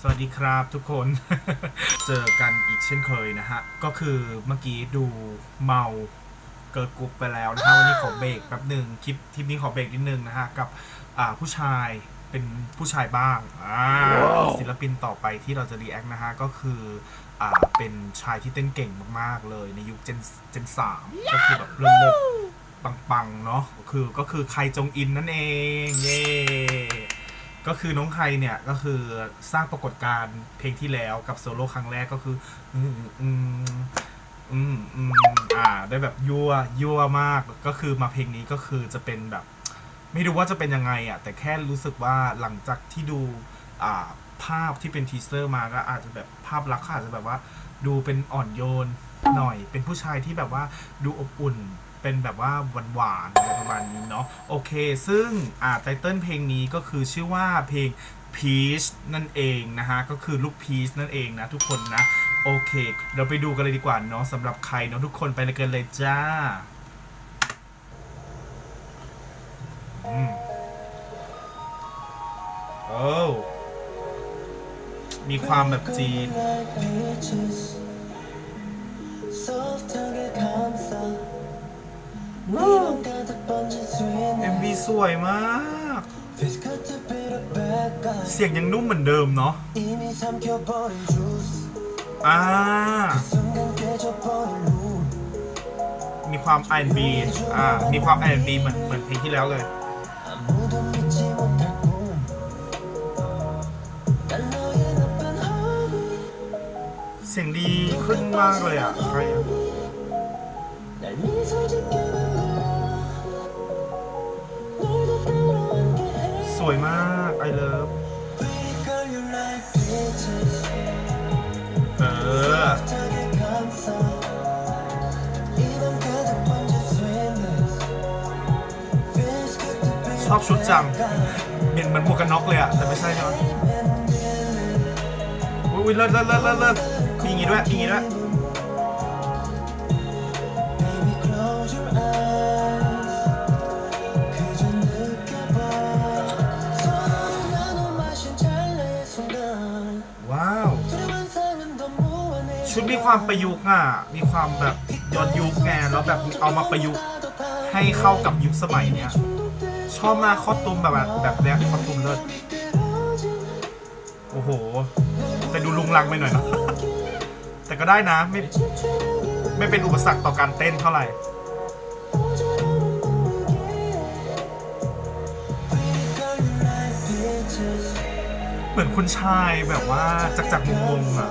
สวัสดีครับทุกคน เจอกันอีกเช่นเคยนะฮะ ก็คือเมื่อกี้ดูเมาเกิร์ลกรุ๊ปไปแล้วนะฮะ วันนี้ขอเบรกแป๊บหนึ่งคลิปทริปนี้ขอเบรกนิดนึงนะฮะ กับอ่าผู้ชายเป็นผู้ชายบ้างอ่าศิลปินต่อไปที่เราจะรีแอคนะฮะ ก็คืออ่าเป็นชายที่เต้นเก่งมากๆเลยในยุคเจนเจนสามก็คือแบบเลิศๆปังๆเนาะคือก็คือใครจงอินนั่นเอง เย้ ก็คือน้องไคเนี่ยก็คือสร้างปรากฏการณ์เพลงที่แล้วกับโซโล่ครั้งแรกก็คือ อืมอืมอืมอืมอ่า ได้แบบยั่วยั่วมากก็คือมาเพลงนี้ก็คือจะเป็นแบบ ไม่รู้ว่าจะเป็นยังไงอะแต่แค่รู้สึกว่าหลังจากที่ดูอ่าภาพที่เป็นทีเซอร์มาก็อาจจะแบบภาพลักษณ์อาจจะแบบว่า ดูเป็นอ่อนโยนหน่อย เป็นผู้ชายที่แบบว่าดูอบอุ่น เป็นแบบว่าหวานๆอะไรประมาณนี้เนาะโอเค ซึ่งอ่าไตเติ้ลเพลงนี้ก็คือชื่อว่าเพลง Peach นั่นเองนะฮะ ก็คือลูก Peach นั่นเองนะทุกคนนะ โอเคเดี๋ยวไปดูกันเลยดีกว่าเนาะสำหรับใครเนาะทุกคนไปเลยกันเลยจ้าอืมโอ้มีความแบบจีน MV สวยมาก เสียงยังนุ่มเหมือนเดิมเนาะอ่า มีความ R&B อ่า มีความ R&B เหมือนเหมือนเพลงที่แล้วเลยเสียงดีขึ้นมากเลยอะใครอะ วยมาก I love เออชอบชุดจังเห็นเหมือนหมวกกันน็อกเลยอะแต่ไม่ใช่ใช่ไหมอุ้ยเลิศเลิศเลิศเลิศมีอย่างงี้ด้วยมีอย่างงี้ด้วย ชุดมีความประยุกต์อะ มีความแบบย้อนยุคไงแล้วแบบเอามาประยุกต์ให้เข้ากับยุคสมัยเนี้ย ชอบมากคอตูมแบบแบบเนี้ยคอตูมเลิศโอ้โห แต่ดูลุงลังไปหน่อยนะ แต่ก็ได้นะไม่ไม่เป็นอุปสรรคต่อการเต้นเท่าไหร่เหมือนคุณชายแบบว่าจักจักมุมมุมๆอะ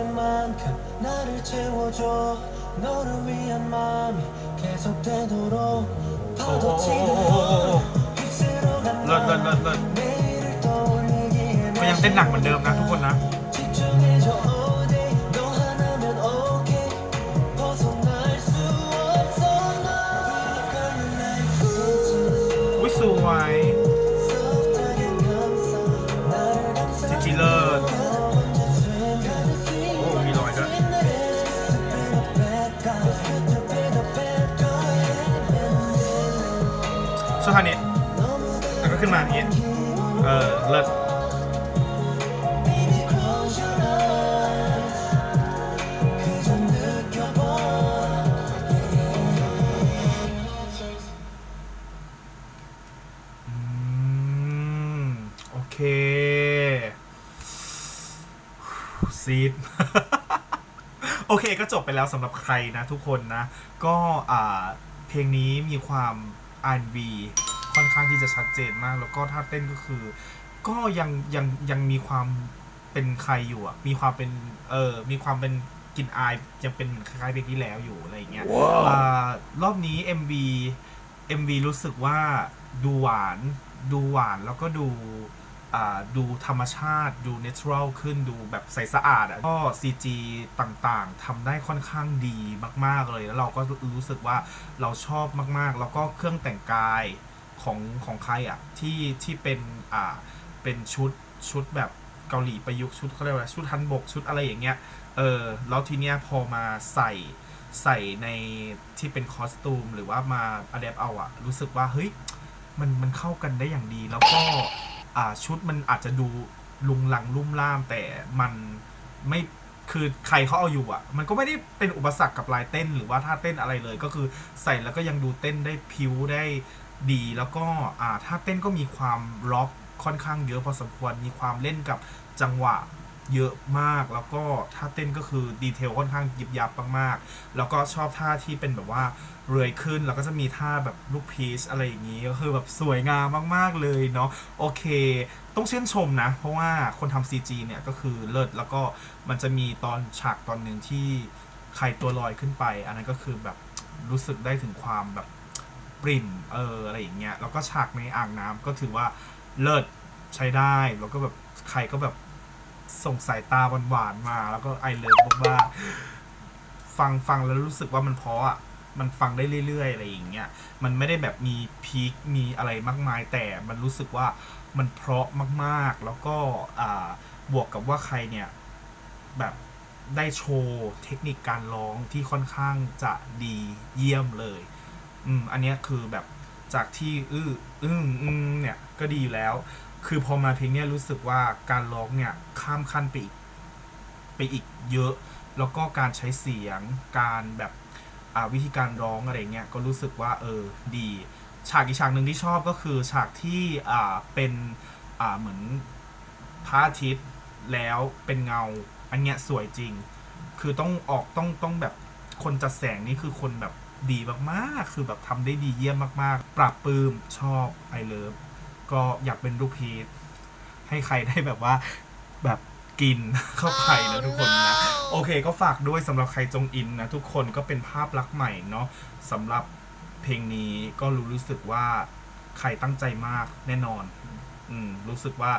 채워줘 너를 위한 마음이 계속되도록 파도 치도록 휩쓸어 간 เลิศเลิศเลิศเลิศ 내일을 떠올리기에 ก็ยังเต้นหนักเหมือนเดิมนะทุกคนนะ 집중해줘 all day 너 하나면 okay 벗어날 수 없어 너 Girl you like bitches อุ้ยสวย ชอบท่านี้แล้วก็ขึ้นมาอย่างนี้ เออ เลิศอืมโอเค ซีด โอเคก็จบไปแล้วสำหรับใครนะทุกคนนะ ก็อ่าเพลงนี้มีความ R&B ค่อนข้างที่จะชัดเจนมาก แล้วก็ท่าเต้นก็คือ ก็ยังยังยังมีความเป็นใครอยู่อะ มีความเป็นเออมีความเป็นกลินอายยังเป็นคล้ายๆเพลงที่แล้วอยู่อะไรอย่างเงี้ยอ่ารอบนี้ MV MV รู้สึกว่าดูหวาน ดูหวานแล้วก็ดูอ่า ดูธรรมชาติดูเนเชอรัลขึ้นดูแบบใสสะอาดอะก็ CG ต่างๆทำได้ค่อนข้างดีมากๆเลย แล้วเราก็รู้สึกว่าเราชอบมากๆ แล้วก็เครื่องแต่งกายของของใครอะที่ที่เป็นอ่าเป็นชุดชุดแบบเกาหลีประยุกต์ชุดเขาเรียกว่าชุดฮันบกชุดอะไรอย่างเงี้ยเออแล้วทีเนี้ยพอมาใส่ใส่ในที่เป็นคอสตูม หรือว่ามาอ d แ p ปเอาอะรู้สึกว่าเฮ้ยมันมันเข้ากันได้อย่างดีแล้วก็ ชุดมันอาจจะดูลุงลังลุ่มล่ามแต่มันไม่คือใครเขาเอาอยู่อะ มันก็ไม่ได้เป็นอุปสรรคกับลายเต้นหรือว่าท่าเต้นอะไรเลย ก็คือใส่แล้วก็ยังดูเต้นได้พิ้วได้ดีแล้วก็อ่าท่าเต้นก็มีความล็อกค่อนข้างเยอะพอสมควรมีความเล่นกับจังหวะ เยอะมาก แล้วก็ท่าเต้นก็คือดีเทลค่อนข้างยิบยับมากๆ แล้วก็ชอบท่าที่เป็นแบบว่าเรื่อยขึ้น แล้วก็จะมีท่าแบบลูกพีชอะไรอย่างนี้ ก็คือแบบสวยงามมากๆเลยเนาะ โอเค ต้องชื่นชมนะ เพราะว่าคนทำ CG เนี่ยก็คือเลิศ แล้วก็มันจะมีตอนฉากตอนหนึ่งที่ใครตัวลอยขึ้นไป อันนั้นก็คือแบบรู้สึกได้ถึงความแบบปริ่ม เออ อะไรอย่างเงี้ย แล้วก็ฉากในอ่างน้ำก็ถือว่าเลิศใช้ได้ แล้วก็แบบใครก็แบบ ส่งสายตาหวานๆมา แล้วก็ไอเลิฟมาฟังฟังแล้วรู้สึกว่ามันเพราะอะมันฟังได้เรื่อยๆอะไรอย่างเงี้ย มันไม่ได้แบบมีพีค มีอะไรมากมาย แต่มันรู้สึกว่ามันเพราะมากๆ แล้วก็อ่าบวกกับว่าใครเนี่ย แบบได้โชว์เทคนิคการร้องที่ค่อนข้างจะดีเยี่ยมเลย อืม อันนี้คือแบบจากที่ อื้ออึ้งอืมเนี่ย ก็ดีอยู่แล้ว คือพอมาเพลงเนี้ยรู้สึกว่าการร้องเนี่ยข้ามขั้นไปอีกไปอีกเยอะ แล้วก็การใช้เสียง การแบบวิธีการร้องอะไรเงี้ยก็รู้สึกว่าเออดี ฉากอีกฉากหนึ่งที่ชอบก็คือฉากที่อ่าเป็นอ่าเหมือนพระอาทิตย์แล้วเป็นเงา อันเนี้ยสวยจริง คือต้องออกต้องต้องแบบคนจัดแสงนี่คือคนแบบดีมากๆ คือแบบทำได้ดีเยี่ยมมากๆ ปรับปื้มชอบไอเลิฟ ก็อยากเป็นลูกพีชให้ใครได้แบบว่าแบบกินเข้าไปนะทุกคนนะโอเค ก็ฝากด้วยสำหรับใครจงอินนะทุกคนก็เป็นภาพลักษณ์ใหม่เนาะสำหรับเพลงนี้ก็รู้รู้สึกว่าใครตั้งใจมากแน่นอนอืมรู้สึกว่า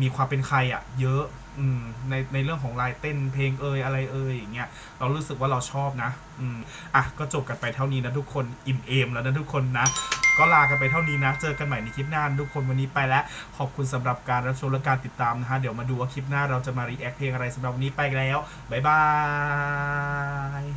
มีความเป็นใครอะเยอะอืมในในเรื่องของลายเต้นเพลงเอยอะไรเอยอย่างเงี้ยเรารู้สึกว่าเราชอบนะ อืมอะก็จบกันไปเท่านี้นะทุกคนอิ่มเอมแล้วนะทุกคนนะ ก็ลากันไปเท่านี้นะ เจอกันใหม่ในคลิปหน้าทุกคนวันนี้ไปแล้ว ขอบคุณสำหรับการรับชมและการติดตามนะฮะ เดี๋ยวมาดูว่าคลิปหน้าเราจะมารีแอคเพลงอะไรสำหรับวันนี้ไปแล้ว บ๊ายบาย